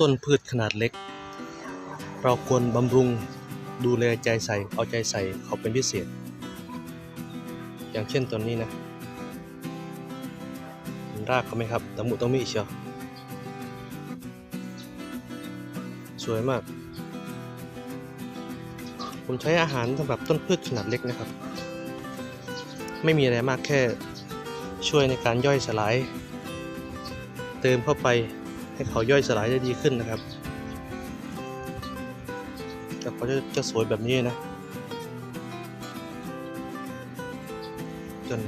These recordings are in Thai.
ต้นพืชขนาดเล็ก เราควรบำรุงดูแลใจใส่เอาใจใส่เขาเป็นพิเศษ อย่างเช่นต้นนี้นะเห็นรากเขาไหมครับตะมุตะมิเชียวสวยมาก ผมใช้อาหารสำหรับต้นพืชขนาดเล็กนะครับ ไม่มีอะไรมากแค่ช่วยในการย่อยสลาย เติมเข้าไป ให้เขาย่อยสลายได้ดีขึ้นนะครับแต่เขาจะจะสวยแบบนี้นะ จน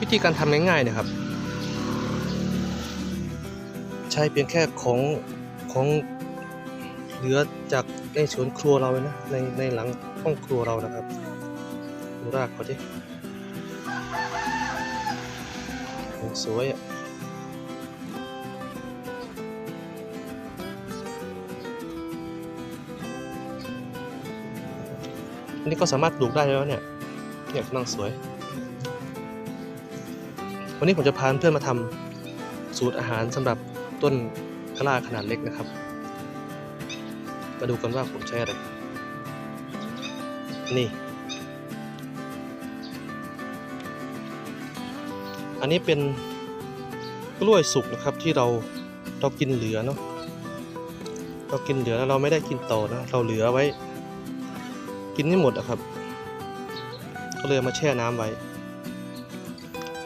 วิธีการทำง่ายๆนะครับ ใช้เพียงแค่ของของเหลือจากในสวนครัวเราเลยนะในในหลังห้องครัวเรานะครับดูรากเขาดิ สวยอะอันนี้ก็สามารถปลูกได้แล้วเนี่ยเนี่ยกำลังสวย วันนี้ผมจะพาเพื่อนมาทำสูตรอาหารสำหรับต้นกะลาขนาดเล็กนะครับ มาดูกันว่าผมใช้อะไร นี่ อันนี้เป็น กล้วยสุกนะครับที่เราเรากินเหลือเนาะเรากินเหลือแล้วเราไม่ได้กินต่อนะเราเหลือไว้ กินไม่หมดอะครับ ก็เลยเอามาแช่น้ำไว้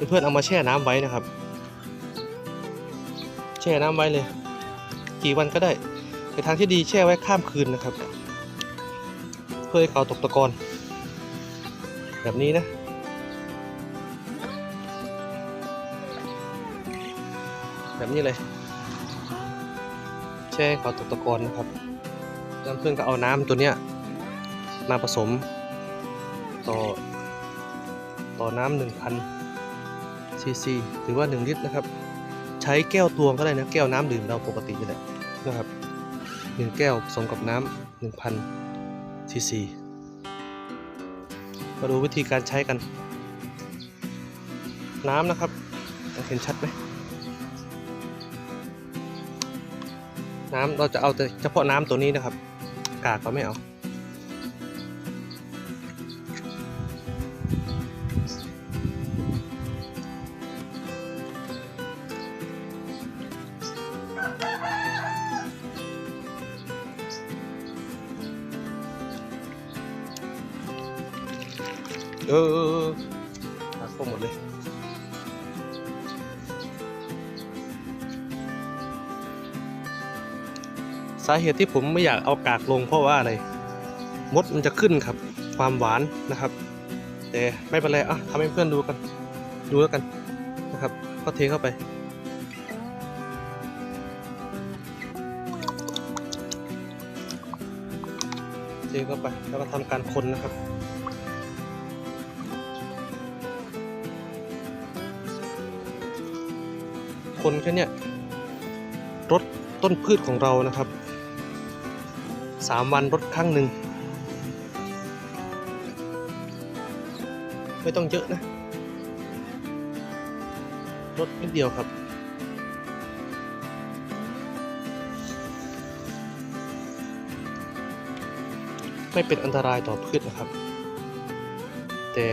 เพื่อนๆเอามาแช่น้ำไว้นะครับ แช่น้ำไว้เลย กี่วันก็ได้ในทางที่ดีแช่ไว้ข้ามคืนนะครับ เพื่อให้เขาตกตะกอนแบบนี้นะ แบบนี้เลยแช่ให้เขาตกตะกอนนะครับแล้วเพื่อนก็เอาน้ำตัวเนี้ยมาผสม ต่อ ต่อน้ำหนึ่งพันซีซีหรือว่า 1 ลิตรนะครับ ใช้แก้วตวงก็ได้นะ แก้วน้ำดื่มเราปกตินี่แหละนะครับ1แก้วผสมกับน้ำ1,000ซีซีมาดูวิธีการใช้กัน น้ำนะครับเห็นชัดไหม น้ำเราจะเอาแต่เฉพาะน้ำตัวนี้นะครับ กากเราไม่เอาเออหักพวกหมดเลย สาเหตุที่ผมไม่อยากเอากากลงเพราะว่าอะไรมดมันจะขึ้นครับ ความหวานนะครับ แต่ไม่เป็นไรอะทำให้เพื่อนดูกัน ดูแล้วกันนะครับ ก็เทเข้าไป เทเข้าไปแล้วก็ทำการคนนะครับคนแค่เนี้ยรด ต้นพืชของเรานะครับสามวันรดครั้งหนึ่ง ไม่ต้องเยอะนะรดนิดเดียวครับไม่เป็นอันตรายต่อพืชนะครับ แต่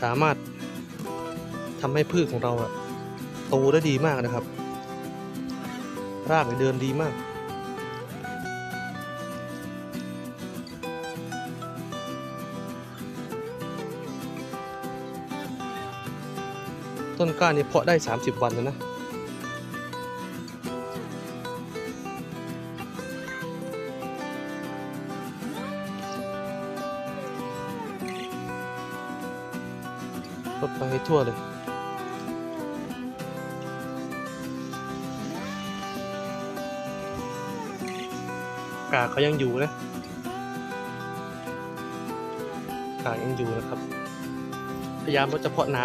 สามารถทำให้พืชของเราโตได้ดีมากนะครับ รากเนี่ยเดินดีมากต้นกล้านี่เพาะได้ 30 วันแล้วนะรดไปให้ทั่วเลย กากเขายังอยู่นะกากยังอยู่นะครับ พยายามลดเฉพาะน้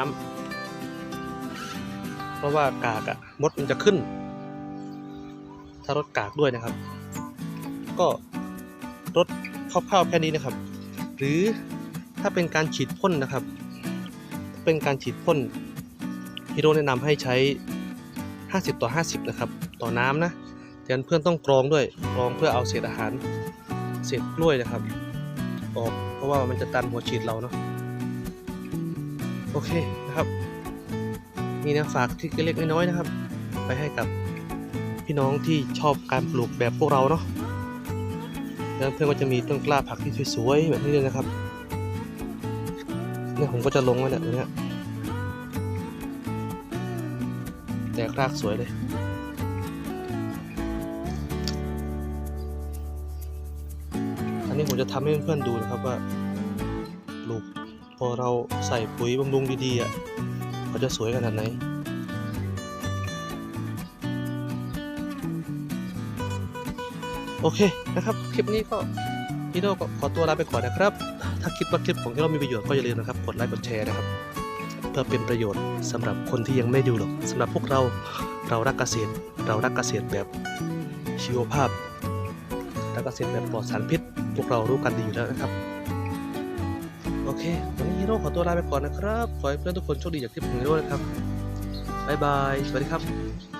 ำเพราะว่ากากอะมดมันจะขึ้น ถ้ารดกากด้วยนะครับ ก็รดคร่าวๆแค่นี้นะครับ หรือถ้าเป็นการฉีดพ่นนะครับเป็นเป็นการฉีดพ่นฮีโร่แนะนำให้ใช้ 50 ต่อ 50 นะครับ ต่อน้ำนะ แต่เพื่อนต้องกรองด้วยกรองเพื่อเอาเศษอาหารเศษกล้วยนะครับออกเพราะว่ามันจะตันหัวฉีดเราเนาะโอเคนะครับมีนะฝากที่เล็กน้อยนะครับ ไปให้กับพี่น้องที่ชอบการปลูกแบบพวกเราเนาะแล้วเพื่อนก็จะมีต้นกล้าผักที่สวยๆแบบนี้เลยนะครับเนี่ยผมก็จะลงไว้เนี่ยตรงเนี้ยแตกรากสวยเลย นี้ผมจะทำให้เพื่อนๆดูนะครับว่าปลูกพอเราใส่ปุ๋ยบำรุงดีๆอะเขาจะสวยขนาดไหนโอเคนะครับ คลิปนี้ก็พี่โน่ก็ขอตัวลาไปก่อนนะครับ ถ้าคิดว่าคลิปของพี่โน่มีประโยชน์ก็อย่าลืมนะครับ กดไลค์กดแชร์นะครับ เพื่อเป็นประโยชน์สำหรับคนที่ยังไม่ดูหรอกสำหรับพวกเราเรารักเกษตร เรารักเกษตรแบบชีวภาพรักเกษตรแบบปลอดสารพิษ วกเรารู้กันดีอยู่แล้วนะครับ โอเควันนี้ฮีโร่ขอตัวลาไปก่อนนะครับ ขอให้เพื่อนทุกคนโชคดีอย่างที่ผมได้ร่นะครับ บ๊ายบาย สวัสดีครับ